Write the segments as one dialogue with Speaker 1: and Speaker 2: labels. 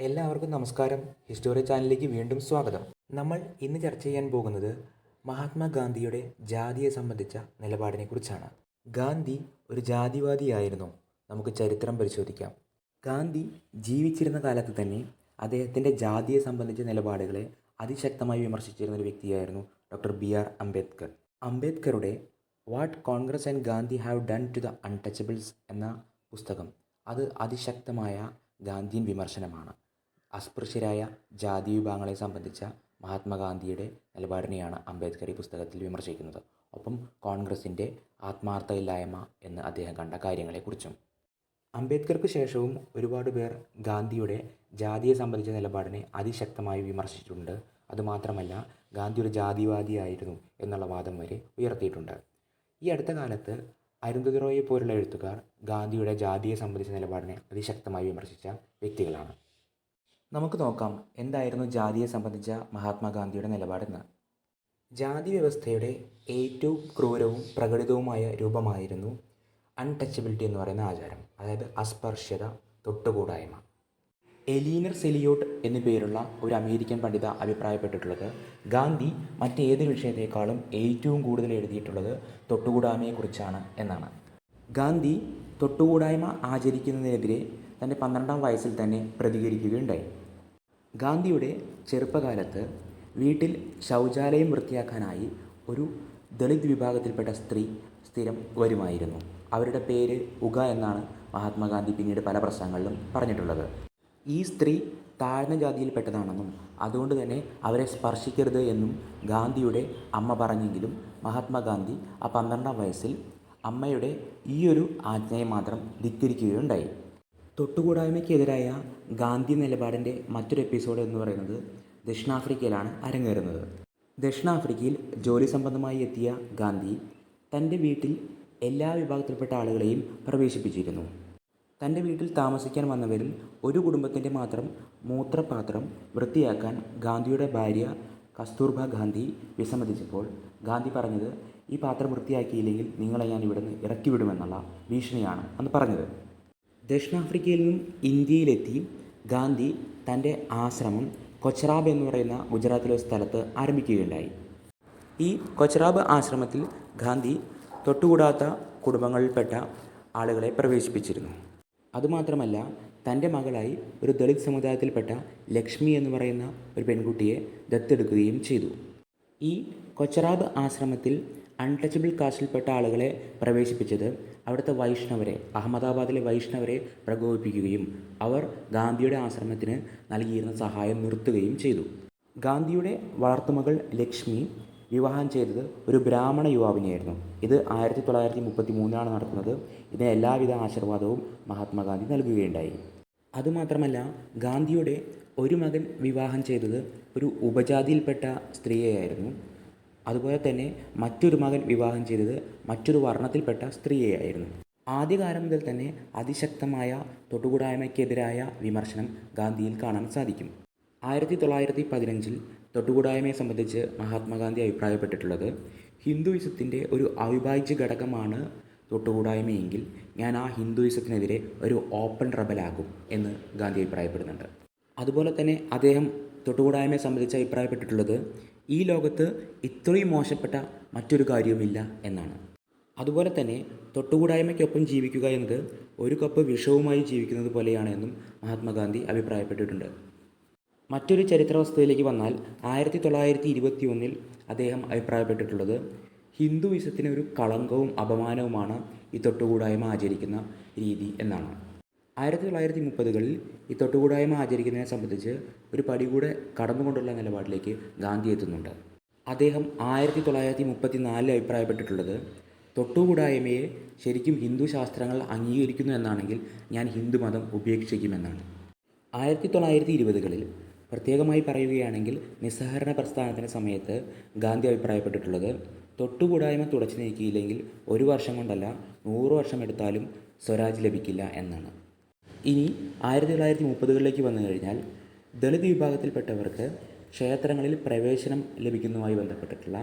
Speaker 1: എല്ലാവർക്കും നമസ്കാരം. ഹിസ്റ്റോറി ചാനലിലേക്ക് വീണ്ടും സ്വാഗതം. നമ്മൾ ഇന്ന് ചർച്ച ചെയ്യാൻ പോകുന്നത് മഹാത്മാഗാന്ധിയുടെ ജാതിയെ സംബന്ധിച്ച നിലപാടിനെ കുറിച്ചാണ്. ഗാന്ധി ഒരു ജാതിവാദിയായിരുന്നു. നമുക്ക് ചരിത്രം പരിശോധിക്കാം. ഗാന്ധി ജീവിച്ചിരുന്ന കാലത്ത് തന്നെ അദ്ദേഹത്തിന്റെ ജാതിയെ സംബന്ധിച്ച നിലപാടുകളെ അതിശക്തമായി വിമർശിച്ചിരുന്ന ഒരു വ്യക്തിയായിരുന്നു ഡോക്ടർ ബി ആർ അംബേദ്കർ. അംബേദ്കറുടെ what Congress and Gandhi have done to the untouchables എന്ന പുസ്തകം അത് അതിശക്തമായ ഗാന്ധിയൻ വിമർശനമാണ്. അസ്പൃശ്യരായ ജാതി വിഭാഗങ്ങളെ സംബന്ധിച്ച മഹാത്മാഗാന്ധിയുടെ നിലപാടിനെയാണ് അംബേദ്കർ ഈ പുസ്തകത്തിൽ വിമർശിക്കുന്നത്. ഒപ്പം കോൺഗ്രസിന്റെ ആത്മാർത്ഥയില്ലായ്മ എന്ന് അദ്ദേഹം കണ്ട കാര്യങ്ങളെക്കുറിച്ചും. അംബേദ്കർക്ക് ശേഷവും ഒരുപാട് പേർ ഗാന്ധിയുടെ ജാതിയെ സംബന്ധിച്ച നിലപാടിനെ അതിശക്തമായി വിമർശിച്ചിട്ടുണ്ട്. അതുമാത്രമല്ല ഗാന്ധി ഒരു ജാതിവാദിയായിരുന്നു എന്നുള്ള വാദം വരെ ഉയർത്തിയിട്ടുണ്ട്. ഈ അടുത്ത കാലത്ത് അരുന്ധതി റോയെ പോലുള്ള എഴുത്തുകാർ ഗാന്ധിയുടെ ജാതിയെ സംബന്ധിച്ച നിലപാടിനെ അതിശക്തമായി വിമർശിച്ച വ്യക്തികളാണ്. നമുക്ക് നോക്കാം എന്തായിരുന്നു ജാതിയെ സംബന്ധിച്ച മഹാത്മാഗാന്ധിയുടെ നിലപാടെന്ന്. ജാതി വ്യവസ്ഥയുടെ ഏറ്റവും ക്രൂരവും പ്രകടിതവുമായ രൂപമായിരുന്നു അൺടച്ചബിലിറ്റി എന്ന് പറയുന്ന ആചാരം അതായത് അസ്പർശ്യത തൊട്ടുകൂടായ്മ. എലീനർ സെലിയോട്ട് എന്നു പേരുള്ള ഒരു അമേരിക്കൻ പണ്ഡിത അഭിപ്രായപ്പെട്ടിട്ടുള്ളത് ഗാന്ധി മറ്റേതൊരു വിഷയത്തെക്കാളും ഏറ്റവും കൂടുതൽ എഴുതിയിട്ടുള്ളത് തൊട്ടുകൂടായ്മയെക്കുറിച്ചാണ് എന്നാണ്. ഗാന്ധി തൊട്ടുകൂടായ്മ ആചരിക്കുന്നതിനെതിരെ തന്റെ പന്ത്രണ്ടാം വയസ്സിൽ തന്നെ പ്രതികരിക്കുകയുണ്ടായി. ഗാന്ധിയുടെ ചെറുപ്പകാലത്ത് വീട്ടിൽ ശൗചാലയം വൃത്തിയാക്കാനായി ഒരു ദളിത് വിഭാഗത്തിൽപ്പെട്ട സ്ത്രീ സ്ഥിരം വരുമായിരുന്നു. അവരുടെ പേര് ഉഗ എന്നാണ് മഹാത്മാഗാന്ധി പിന്നീട് പല പ്രസംഗങ്ങളിലും പറഞ്ഞിട്ടുള്ളത്. ഈ സ്ത്രീ താഴ്ന്ന ജാതിയിൽപ്പെട്ടതാണെന്നും അതുകൊണ്ട് തന്നെ അവരെ സ്പർശിക്കരുത് എന്നും ഗാന്ധിയുടെ അമ്മ പറഞ്ഞെങ്കിലും മഹാത്മാഗാന്ധി ആ പന്ത്രണ്ടാം വയസ്സിൽ അമ്മയുടെ ഈയൊരു ആജ്ഞയെ മാത്രം ധിക്കരിക്കുകയുണ്ടായി. തൊട്ടുകൂടായ്മയ്ക്കെതിരായ ഗാന്ധി നിലപാടിന്റെ മറ്റൊരു എപ്പിസോഡ് എന്ന് പറയുന്നത് ദക്ഷിണാഫ്രിക്കയിലാണ് അരങ്ങേറുന്നത്. ദക്ഷിണാഫ്രിക്കയിൽ ജോലി സംബന്ധമായി എത്തിയ ഗാന്ധി തന്റെ വീട്ടിൽ എല്ലാ വിഭാഗത്തിൽപ്പെട്ട ആളുകളെയും പ്രവേശിപ്പിച്ചിരുന്നു. തന്റെ വീട്ടിൽ താമസിക്കാൻ വന്നവരിൽ ഒരു കുടുംബത്തിന്റെ മാത്രം മൂത്രപാത്രം വൃത്തിയാക്കാൻ ഗാന്ധിയുടെ ഭാര്യ കസ്തൂർബ ഗാന്ധി വിസമ്മതിച്ചപ്പോൾ ഗാന്ധി പറഞ്ഞത് ഈ പാത്രം വൃത്തിയാക്കിയില്ലെങ്കിൽ നിങ്ങളെ ഞാൻ ഇവിടുന്ന് ഇറക്കി വിടുമെന്നുള്ള ഭീഷണിയാണ് അന്ന് പറഞ്ഞത്. ദക്ഷിണാഫ്രിക്കയിൽ നിന്നും ഇന്ത്യയിലെത്തി ഗാന്ധി തന്റെ ആശ്രമം കൊച്ചറാബ് എന്ന് പറയുന്ന ഗുജറാത്തിലെ സ്ഥലത്ത് ആരംഭിക്കുകയുണ്ടായി. ഈ കൊച്ചറാബ് ആശ്രമത്തിൽ ഗാന്ധി തൊട്ടുകൂടാത്ത കുടുംബങ്ങളിൽപ്പെട്ട ആളുകളെ പ്രവേശിപ്പിച്ചിരുന്നു. അതുമാത്രമല്ല തന്റെ മകളായി ഒരു ദളിത് സമുദായത്തിൽപ്പെട്ട ലക്ഷ്മി എന്ന് പറയുന്ന ഒരു പെൺകുട്ടിയെ ദത്തെടുക്കുകയും ചെയ്തു. ഈ കൊച്ചറാബ് ആശ്രമത്തിൽ അൺടച്ചബിൾ കാസ്റ്റിൽപ്പെട്ട ആളുകളെ പ്രവേശിപ്പിച്ചത് അവിടുത്തെ വൈഷ്ണവരെ അഹമ്മദാബാദിലെ വൈഷ്ണവരെ പ്രകോപിപ്പിക്കുകയും അവർ ഗാന്ധിയുടെ ആശ്രമത്തിന് നൽകിയിരുന്ന സഹായം നിർത്തുകയും ചെയ്തു. ഗാന്ധിയുടെ വളർത്തുമകൾ ലക്ഷ്മി വിവാഹം ചെയ്തത് ഒരു ബ്രാഹ്മണ യുവാവിനെയായിരുന്നു. ഇത് ആയിരത്തി തൊള്ളായിരത്തി മുപ്പത്തി മൂന്നിലാണ് നടക്കുന്നത്. ഇതിന് എല്ലാവിധ ആശീർവാദവും മഹാത്മാഗാന്ധി നൽകുകയുണ്ടായി. അതുമാത്രമല്ല ഗാന്ധിയുടെ ഒരു മകൻ വിവാഹം ചെയ്തത് ഒരു ഉപജാതിയിൽപ്പെട്ട സ്ത്രീയെയായിരുന്നു. അതുപോലെ തന്നെ മറ്റൊരു മകൻ വിവാഹം ചെയ്തത് മറ്റൊരു വർണത്തിൽപ്പെട്ട സ്ത്രീയെയായിരുന്നു ആദ്യകാലം മുതൽ തന്നെ അതിശക്തമായ തൊട്ടുകൂടായ്മയ്ക്കെതിരായ വിമർശനം ഗാന്ധിയിൽ കാണാൻ സാധിക്കും. ആയിരത്തി തൊള്ളായിരത്തി പതിനഞ്ചിൽ തൊട്ടുകൂടായ്മയെ സംബന്ധിച്ച് മഹാത്മാഗാന്ധി അഭിപ്രായപ്പെട്ടിട്ടുള്ളത് ഹിന്ദുയിസത്തിന്റെ ഒരു അവിഭാജ്യ ഘടകമാണ് തൊട്ടുകൂടായ്മയെങ്കിൽ ഞാൻ ആ ഹിന്ദുയിസത്തിനെതിരെ ഒരു ഓപ്പൺ റബലാകും എന്ന് ഗാന്ധി അഭിപ്രായപ്പെടുന്നുണ്ട്. അതുപോലെ തന്നെ അദ്ദേഹം തൊട്ടുകൂടായ്മയെ സംബന്ധിച്ച് അഭിപ്രായപ്പെട്ടിട്ടുള്ളത് ഈ ലോകത്ത് ഇത്രയും മോശപ്പെട്ട മറ്റൊരു കാര്യവുമില്ല എന്നാണ്. അതുപോലെ തന്നെ തൊട്ടുകൂടായ്മയ്ക്കൊപ്പം ജീവിക്കുക എന്നത് ഒരു കപ്പ് വിഷവുമായി ജീവിക്കുന്നത് പോലെയാണ് എന്നും മഹാത്മാഗാന്ധി അഭിപ്രായപ്പെട്ടിട്ടുണ്ട്. മറ്റൊരു ചരിത്ര വസ്തുതയിലേക്ക് വന്നാൽ ആയിരത്തി തൊള്ളായിരത്തി ഇരുപത്തി ഒന്നിൽ അദ്ദേഹം അഭിപ്രായപ്പെട്ടിട്ടുള്ളത് ഹിന്ദുയിസത്തിന് ഒരു കളങ്കവും അപമാനവുമാണ് ഈ തൊട്ടുകൂടായ്മ ആചരിക്കുന്ന രീതി എന്നാണ്. ആയിരത്തി തൊള്ളായിരത്തി മുപ്പതുകളിൽ ഈ തൊട്ടുകൂടായ്മ ആചരിക്കുന്നതിനെ സംബന്ധിച്ച് ഒരു പടി കൂടെ കടന്നുകൊണ്ടുള്ള നിലപാടിലേക്ക് ഗാന്ധി എത്തുന്നുണ്ട്. അദ്ദേഹം ആയിരത്തി തൊള്ളായിരത്തി മുപ്പത്തി നാലിൽ അഭിപ്രായപ്പെട്ടിട്ടുള്ളത് തൊട്ടുകൂടായ്മയെ ശരിക്കും ഹിന്ദു ശാസ്ത്രങ്ങൾ അംഗീകരിക്കുന്നു എന്നാണെങ്കിൽ ഞാൻ ഹിന്ദു മതം ഉപേക്ഷിക്കുമെന്നാണ്. ആയിരത്തി തൊള്ളായിരത്തി ഇരുപതുകളിൽ പ്രത്യേകമായി പറയുകയാണെങ്കിൽ നിസ്സഹരണ പ്രസ്ഥാനത്തിന്റെ സമയത്ത് ഗാന്ധി അഭിപ്രായപ്പെട്ടിട്ടുള്ളത് തൊട്ടുകൂടായ്മ തുടച്ചു നീക്കിയില്ലെങ്കിൽ ഒരു വർഷം കൊണ്ടല്ല നൂറ് വർഷം എടുത്താലും സ്വരാജ് ലഭിക്കില്ല എന്നാണ്. ഇനി ആയിരത്തി തൊള്ളായിരത്തി മുപ്പതുകളിലേക്ക് വന്നു കഴിഞ്ഞാൽ ദളിത് വിഭാഗത്തിൽപ്പെട്ടവർക്ക് ക്ഷേത്രങ്ങളിൽ പ്രവേശനം ലഭിക്കുന്നതുമായി ബന്ധപ്പെട്ടിട്ടുള്ള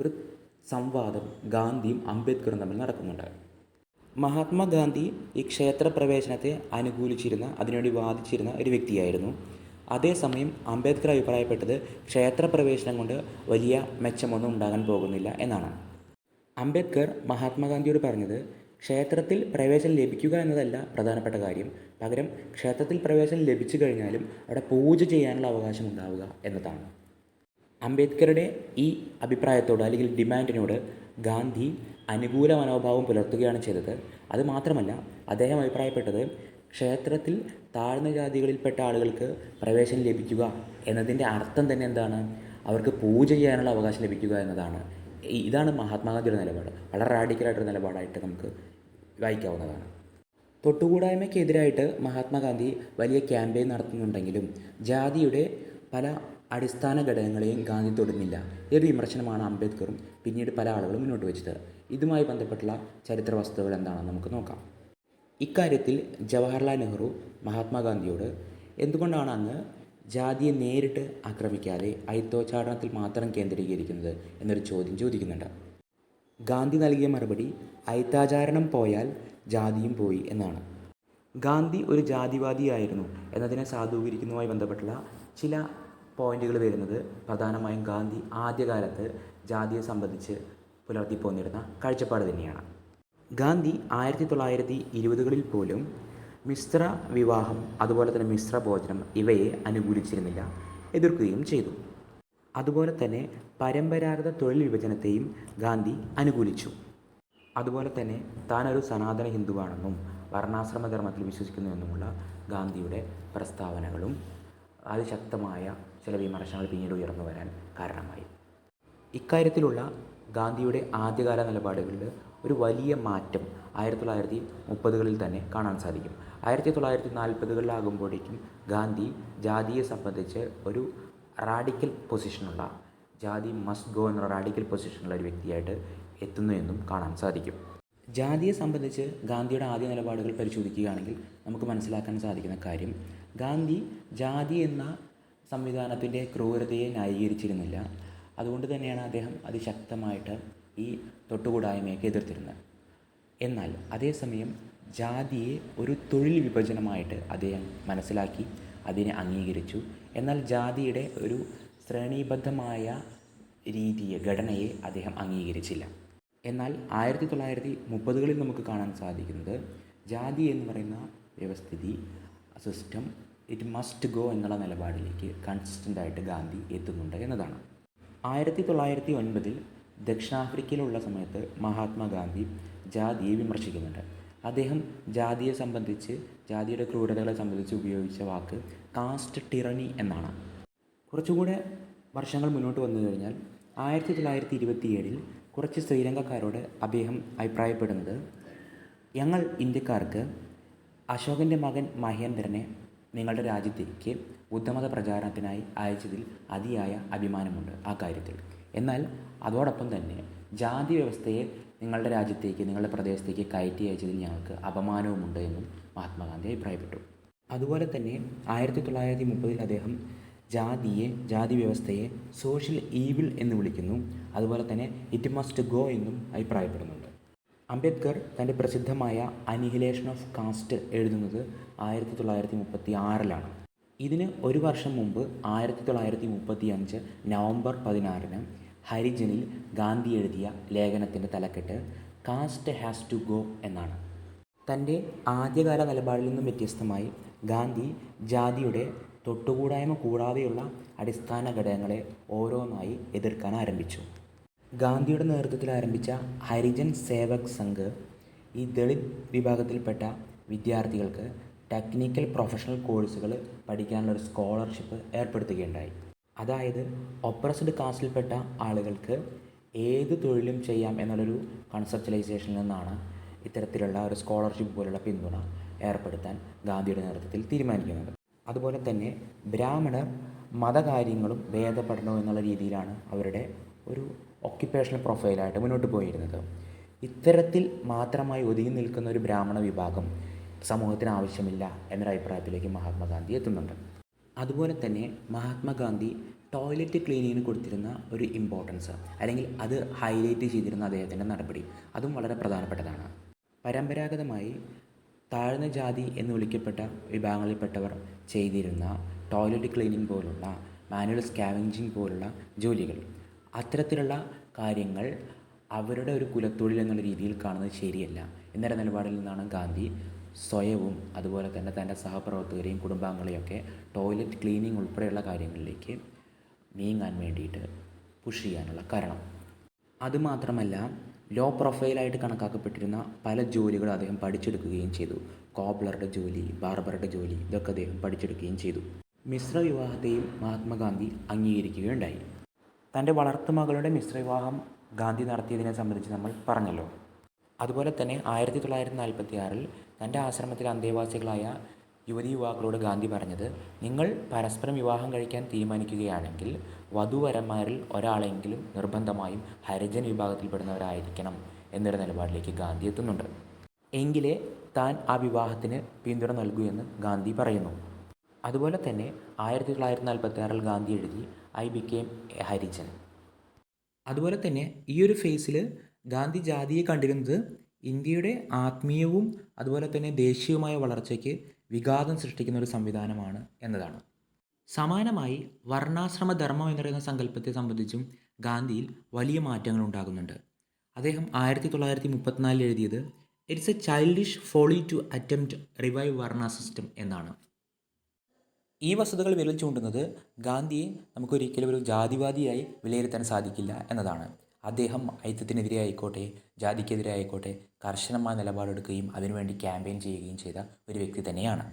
Speaker 1: ഒരു സംവാദം ഗാന്ധിയും അംബേദ്കറും തമ്മിൽ നടക്കുന്നുണ്ട്. മഹാത്മാഗാന്ധി ഈ ക്ഷേത്ര പ്രവേശനത്തെ അനുകൂലിച്ചിരുന്ന അതിനുവേണ്ടി വാദിച്ചിരുന്ന ഒരു വ്യക്തിയായിരുന്നു. അതേസമയം അംബേദ്കർ അഭിപ്രായപ്പെട്ടത് ക്ഷേത്ര പ്രവേശനം കൊണ്ട് വലിയ മെച്ചമൊന്നും ഉണ്ടാകാൻ പോകുന്നില്ല എന്നാണ്. അംബേദ്കർ മഹാത്മാഗാന്ധിയോട് പറഞ്ഞത് ക്ഷേത്രത്തിൽ പ്രവേശനം ലഭിക്കുക എന്നതല്ല പ്രധാനപ്പെട്ട കാര്യം. പകരം ക്ഷേത്രത്തിൽ പ്രവേശനം ലഭിച്ചു കഴിഞ്ഞാലും അവിടെ പൂജ ചെയ്യാനുള്ള അവകാശം ഉണ്ടാവുക എന്നതാണ്. അംബേദ്കറുടെ ഈ അഭിപ്രായത്തോട് അല്ലെങ്കിൽ ഡിമാൻഡിനോട് ഗാന്ധി അനുകൂല മനോഭാവം പുലർത്തുകയാണ് ചെയ്തത്. അത് മാത്രമല്ല അദ്ദേഹം അഭിപ്രായപ്പെട്ടത് ക്ഷേത്രത്തിൽ താഴ്ന്ന ജാതികളിൽപ്പെട്ട ആളുകൾക്ക് പ്രവേശനം ലഭിക്കുക എന്നതിന്റെ അർത്ഥം തന്നെ എന്താണ്? അവർക്ക് പൂജ ചെയ്യാനുള്ള അവകാശം ലഭിക്കുക എന്നതാണ്. ഇതാണ് മഹാത്മാഗാന്ധിയുടെ നിലപാട്. വളരെ റാഡിക്കലായിട്ടൊരു നിലപാടായിട്ട് നമുക്ക് വായിക്കാവുന്നതാണ്. തൊട്ടുകൂടായ്മയ്ക്കെതിരായിട്ട് മഹാത്മാഗാന്ധി വലിയ ക്യാമ്പയിൻ നടത്തുന്നുണ്ടെങ്കിലും ജാതിയുടെ പല അടിസ്ഥാന ഘടകങ്ങളെയും ഗാന്ധി തൊടുന്നില്ല. ഈ ഒരു വിമർശനമാണ് അംബേദ്കറും പിന്നീട് പല ആളുകളും മുന്നോട്ട് വെച്ചത്? ഇതുമായി ബന്ധപ്പെട്ടുള്ള ചരിത്ര വസ്തുതകൾ എന്താണെന്ന് നമുക്ക് നോക്കാം. ഇക്കാര്യത്തിൽ ജവഹർലാൽ നെഹ്റു മഹാത്മാഗാന്ധിയോട് എന്തുകൊണ്ടാണ് അന്ന് ജാതിയെ നേരിട്ട് ആക്രമിക്കാതെ അയിത്തോച്ചാടനത്തിൽ മാത്രം കേന്ദ്രീകരിക്കുന്നത് എന്നൊരു ചോദ്യം ചോദിക്കുന്നുണ്ട്. ഗാന്ധി നൽകിയ മറുപടി അയിത്താചാരണം പോയാൽ ജാതിയും പോയി എന്നാണ്. ഗാന്ധി ഒരു ജാതിവാദിയായിരുന്നു എന്നതിനെ സാധൂകരിക്കുന്നതുമായി ബന്ധപ്പെട്ടുള്ള ചില പോയിന്റുകൾ വരുന്നത് പ്രധാനമായും ഗാന്ധി ആദ്യകാലത്ത് ജാതിയെ സംബന്ധിച്ച് പുലർത്തിപ്പോന്നിരുന്ന കാഴ്ചപ്പാട് തന്നെയാണ്. ഗാന്ധി ആയിരത്തി തൊള്ളായിരത്തി ഇരുപതുകളിൽ പോലും മിശ്ര വിവാഹം അതുപോലെ തന്നെ മിശ്ര ഭോജനം ഇവയെ അനുകൂലിച്ചിരുന്നില്ല എതിർക്കുകയും ചെയ്തു. അതുപോലെ തന്നെ പരമ്പരാഗത തൊഴിൽ വിഭജനത്തെയും ഗാന്ധി അനുകൂലിച്ചു. അതുപോലെ തന്നെ താനൊരു സനാതന ഹിന്ദുവാണെന്നും വർണാശ്രമ ധർമ്മത്തിൽ വിശ്വസിക്കുന്നുവെന്നുമുള്ള ഗാന്ധിയുടെ പ്രസ്താവനകളും അതിശക്തമായ ചില വിമർശനങ്ങൾ പിന്നീട് ഉയർന്നു വരാൻ കാരണമായി. ഇക്കാര്യത്തിലുള്ള ഗാന്ധിയുടെ ആദ്യകാല നിലപാടുകളിൽ ഒരു വലിയ മാറ്റം ആയിരത്തി തൊള്ളായിരത്തി മുപ്പതുകളിൽ തന്നെ കാണാൻ സാധിക്കും. ആയിരത്തി തൊള്ളായിരത്തി നാൽപ്പതുകളിലാകുമ്പോഴേക്കും ഗാന്ധി ജാതിയെ സംബന്ധിച്ച് ഒരു റാഡിക്കൽ പൊസിഷനുള്ള ജാതി മസ്റ്റ് ഗോ എന്ന റാഡിക്കൽ പൊസിഷനുള്ള ഒരു വ്യക്തിയായിട്ട് എത്തുന്നു എന്നും കാണാൻ സാധിക്കും. ജാതിയെ സംബന്ധിച്ച് ഗാന്ധിയുടെ ആദ്യ നിലപാടുകൾ പരിശോധിക്കുകയാണെങ്കിൽ നമുക്ക് മനസ്സിലാക്കാൻ സാധിക്കുന്ന കാര്യം ഗാന്ധി ജാതി എന്ന സംവിധാനത്തിന്റെ ക്രൂരതയെ ന്യായീകരിച്ചിരുന്നില്ല. അതുകൊണ്ട് തന്നെയാണ് അദ്ദേഹം അതിശക്തമായിട്ട് ഈ തൊട്ടുകൂടായ്മയൊക്കെ എതിർത്തിരുന്നത്. എന്നാൽ അതേസമയം ജാതിയെ ഒരു തൊഴിൽ വിഭജനമായിട്ട് അദ്ദേഹം മനസ്സിലാക്കി അതിനെ അംഗീകരിച്ചു. എന്നാൽ ജാതിയുടെ ഒരു ശ്രേണീബദ്ധമായ രീതിയെ ഘടനയെ അദ്ദേഹം അംഗീകരിച്ചില്ല. എന്നാൽ ആയിരത്തി തൊള്ളായിരത്തി മുപ്പതുകളിൽ നമുക്ക് കാണാൻ സാധിക്കുന്നത് ജാതി എന്ന് പറയുന്ന വ്യവസ്ഥിതി സിസ്റ്റം ഇറ്റ് മസ്റ്റ് ഗോ എന്നുള്ള നിലപാടിലേക്ക് കൺസിസ്റ്റന്റായിട്ട് ഗാന്ധി എത്തുന്നുണ്ട് എന്നതാണ്. ആയിരത്തി തൊള്ളായിരത്തി ഒൻപതിൽ ദക്ഷിണാഫ്രിക്കയിലുള്ള സമയത്ത് മഹാത്മാഗാന്ധി ജാതിയെ വിമർശിക്കുന്നുണ്ട്. അദ്ദേഹം ജാതിയെ സംബന്ധിച്ച് ജാതിയുടെ ക്രൂരതകളെ സംബന്ധിച്ച് ഉപയോഗിച്ച വാക്ക് കാസ്റ്റ് ടിറണി എന്നാണ്. കുറച്ചുകൂടെ വർഷങ്ങൾ മുന്നോട്ട് വന്നു കഴിഞ്ഞാൽ ആയിരത്തി തൊള്ളായിരത്തി ഇരുപത്തിയേഴിൽ കുറച്ച് ശ്രീലങ്കക്കാരോട് അദ്ദേഹം അഭിപ്രായപ്പെടുന്നത് ഞങ്ങൾ ഇന്ത്യക്കാർക്ക് അശോകന്റെ മകൻ മഹേന്ദ്രനെ നിങ്ങളുടെ രാജ്യത്തേക്ക് ബുദ്ധമത പ്രചാരണത്തിനായി അയച്ചതിൽ അതിയായ അഭിമാനമുണ്ട് ആ കാര്യത്തിൽ. എന്നാൽ അതോടൊപ്പം തന്നെ ജാതി വ്യവസ്ഥയെ നിങ്ങളുടെ രാജ്യത്തേക്ക് നിങ്ങളുടെ പ്രദേശത്തേക്ക് കയറ്റി അയച്ചതിൽ ഞങ്ങൾക്ക് അപമാനവുമുണ്ട് എന്നും മഹാത്മാഗാന്ധി അഭിപ്രായപ്പെട്ടു. അതുപോലെ തന്നെ ആയിരത്തി തൊള്ളായിരത്തി മുപ്പതിൽ അദ്ദേഹം ജാതിയെ ജാതി വ്യവസ്ഥയെ സോഷ്യൽ ഈവിൽ എന്ന് വിളിക്കുന്നു. അതുപോലെ തന്നെ ഇറ്റ് മസ്റ്റ് ഗോ എന്നും അഭിപ്രായപ്പെടുന്നുണ്ട്. അംബേദ്കർ തന്റെ പ്രസിദ്ധമായ അനിഹിലേഷൻ ഓഫ് കാസ്റ്റ് എഴുതുന്നത് ആയിരത്തി തൊള്ളായിരത്തി മുപ്പത്തി ആറിലാണ് ഇതിന് ഒരു വർഷം മുമ്പ് ആയിരത്തി തൊള്ളായിരത്തി മുപ്പത്തി അഞ്ച് നവംബർ പതിനാറിന് ഹരിജനിൽ ഗാന്ധി എഴുതിയ ലേഖനത്തിന്റെ തലക്കെട്ട് കാസ്റ്റ് ഹാസ് ടു ഗോ എന്നാണ്. തന്റെ ആദ്യകാല നിലപാടിൽ നിന്നും വ്യത്യസ്തമായി ഗാന്ധി ജാതിയുടെ തൊട്ടുകൂടായ്മ കൂടാതെയുള്ള അടിസ്ഥാന ഘടകങ്ങളെ ഓരോന്നായി എതിർക്കാൻ ആരംഭിച്ചു. ഗാന്ധിയുടെ നേതൃത്വത്തിൽ ആരംഭിച്ച ഹരിജൻ സേവക് സംഘ് ഈ ദളിത് വിഭാഗത്തിൽപ്പെട്ട വിദ്യാർത്ഥികൾക്ക് ടെക്നിക്കൽ പ്രൊഫഷണൽ കോഴ്സുകൾ പഠിക്കാനുള്ള ഒരു സ്കോളർഷിപ്പ് ഏർപ്പെടുത്തുകയുണ്ടായി. അതായത് ഒപ്രസ്ഡ് കാസ്റ്റിൽപ്പെട്ട ആളുകൾക്ക് ഏത് തൊഴിലും ചെയ്യാം എന്നുള്ളൊരു കൺസെപ്റ്റലൈസേഷനിൽ നിന്നാണ് ഇത്തരത്തിലുള്ള ഒരു സ്കോളർഷിപ്പ് പോലുള്ള പിന്തുണ ഏർപ്പെടുത്താൻ ഗാന്ധിയുടെ നേതൃത്വത്തിൽ തീരുമാനിക്കുന്നത്. അതുപോലെ തന്നെ ബ്രാഹ്മണർ മതകാര്യങ്ങളും വേദപഠനവും എന്നുള്ള രീതിയിലാണ് അവരുടെ ഒരു ഒക്യുപ്പേഷണൽ പ്രൊഫൈലായിട്ട് മുന്നോട്ട് പോയിരുന്നത്. ഇത്തരത്തിൽ മാത്രമായി ഒതുങ്ങി നിൽക്കുന്ന ഒരു ബ്രാഹ്മണ വിഭാഗം സമൂഹത്തിന് ആവശ്യമില്ല എന്നൊരു അഭിപ്രായത്തിലേക്ക് മഹാത്മാഗാന്ധി എത്തുന്നുണ്ട്. അതുപോലെ തന്നെ മഹാത്മാഗാന്ധി ടോയ്ലറ്റ് ക്ലീനിങ്ങിന് കൊടുത്തിരുന്ന ഒരു ഇമ്പോർട്ടൻസ് അല്ലെങ്കിൽ അത് ഹൈലൈറ്റ് ചെയ്തിരുന്ന അദ്ദേഹത്തിന്റെ നടപടി അതും വളരെ പ്രധാനപ്പെട്ടതാണ്. പരമ്പരാഗതമായി താഴ്ന്ന ജാതി എന്ന് വിളിക്കപ്പെട്ട വിഭാഗങ്ങളിൽപ്പെട്ടവർ ചെയ്തിരുന്ന
Speaker 2: ടോയ്ലറ്റ് ക്ലീനിങ് പോലുള്ള മാനുവൽ സ്കാവഞ്ചിങ് പോലുള്ള ജോലികൾ. അത്തരത്തിലുള്ള കാര്യങ്ങൾ അവരുടെ ഒരു കുലത്തൊഴിൽ എന്നുള്ള രീതിയിൽ കാണുന്നത് ശരിയല്ല. എന്നൊരു നിലപാടിൽ നിന്നാണ് ഗാന്ധി സ്വയവും അതുപോലെ തന്നെ തന്റെ സഹപ്രവർത്തകരെയും കുടുംബാംഗങ്ങളെയൊക്കെ ടോയ്ലറ്റ് ക്ലീനിങ് ഉൾപ്പെടെയുള്ള കാര്യങ്ങളിലേക്ക് നീങ്ങാൻ വേണ്ടിയിട്ട് പുഷ് ചെയ്യാനുള്ള കാരണം. അതുമാത്രമല്ല ലോ പ്രൊഫൈലായിട്ട് കണക്കാക്കപ്പെട്ടിരുന്ന പല ജോലികളും അദ്ദേഹം പഠിച്ചെടുക്കുകയും ചെയ്തു. കോബ്ലറുടെ ജോലി ബാർബറുടെ ജോലി ഇതൊക്കെ അദ്ദേഹം പഠിച്ചെടുക്കുകയും ചെയ്തു. മിശ്ര വിവാഹത്തെയും മഹാത്മാഗാന്ധി അംഗീകരിക്കുകയുണ്ടായി. തന്റെ വളർത്തുമകളുടെ മിശ്രവിവാഹം ഗാന്ധി നടത്തിയതിനെ സംബന്ധിച്ച് നമ്മൾ പറഞ്ഞല്ലോ. അതുപോലെ തന്നെ ആയിരത്തി തൊള്ളായിരത്തി നാൽപ്പത്തി ആറിൽ തന്റെ ആശ്രമത്തിലെ അന്തേവാസികളായ യുവതി യുവാക്കളോട് ഗാന്ധി പറഞ്ഞത് നിങ്ങൾ പരസ്പരം വിവാഹം കഴിക്കാൻ തീരുമാനിക്കുകയാണെങ്കിൽ വധുവരന്മാരിൽ ഒരാളെങ്കിലും നിർബന്ധമായും ഹരിജൻ വിഭാഗത്തിൽപ്പെടുന്നവരായിരിക്കണം എന്നൊരു നിലപാടിലേക്ക് ഗാന്ധി എത്തുന്നുണ്ട്. എങ്കിലേ താൻ ആ വിവാഹത്തിന് പിന്തുണ നൽകൂ എന്ന് ഗാന്ധി പറയുന്നു. അതുപോലെ തന്നെ ആയിരത്തി തൊള്ളായിരത്തി നാൽപ്പത്തി ആറിൽ ഗാന്ധി എഴുതി ഐ ബിക്കെയിം എ ഹരിജൻ അതുപോലെ തന്നെ ഈ ഒരു ഫേസിൽ ഗാന്ധി ജാതിയെ കണ്ടിരുന്നത് ഇന്ത്യയുടെ ആത്മീയവും അതുപോലെ തന്നെ ദേശീയവുമായ വളർച്ചയ്ക്ക് വിഘാതം സൃഷ്ടിക്കുന്ന ഒരു സംവിധാനമാണ് എന്നതാണ്. സമാനമായി വർണാശ്രമ ധർമ്മം എന്ന് പറയുന്ന സങ്കല്പത്തെ സംബന്ധിച്ചും ഗാന്ധിയിൽ വലിയ മാറ്റങ്ങൾ ഉണ്ടാകുന്നുണ്ട്. അദ്ദേഹം ആയിരത്തി തൊള്ളായിരത്തി മുപ്പത്തിനാലിൽ എഴുതിയത് it's a childish folly to attempt revive varna system എന്നാണ്. ഈ വസ്തുതകൾ വിരൽ ചൂണ്ടുന്നത് ഗാന്ധിയെ നമുക്കൊരിക്കലും ഒരു ജാതിവാദിയായി വിലയിരുത്താൻ സാധിക്കില്ല എന്നതാണ്. അദ്ദേഹം ഐക്യത്തിനെതിരെ ആയിക്കോട്ടെ ജാതിക്കെതിരെ ആയിക്കോട്ടെ കർശനമായ നിലപാടെടുക്കുകയും അതിനുവേണ്ടി ക്യാമ്പയിൻ ചെയ്യുകയും ചെയ്ത ഒരു വ്യക്തി തന്നെയാണ്.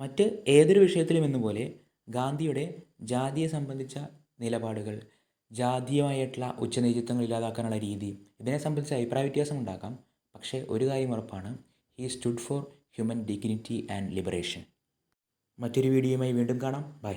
Speaker 2: മറ്റ് ഏതൊരു വിഷയത്തിലും എന്നപോലെ ഗാന്ധിയുടെ ജാതിയെ സംബന്ധിച്ച നിലപാടുകൾ ജാതീയമായിട്ടുള്ള ഉച്ചനീചിത്വങ്ങൾ ഇല്ലാതാക്കാനുള്ള രീതി ഇതിനെ സംബന്ധിച്ച് അഭിപ്രായ വ്യത്യാസം ഉണ്ടാക്കാം. പക്ഷേ ഒരു കാര്യം ഉറപ്പാണ് he stood for human dignity and liberation മറ്റൊരു വീഡിയോയുമായി വീണ്ടും കാണാം. ബൈ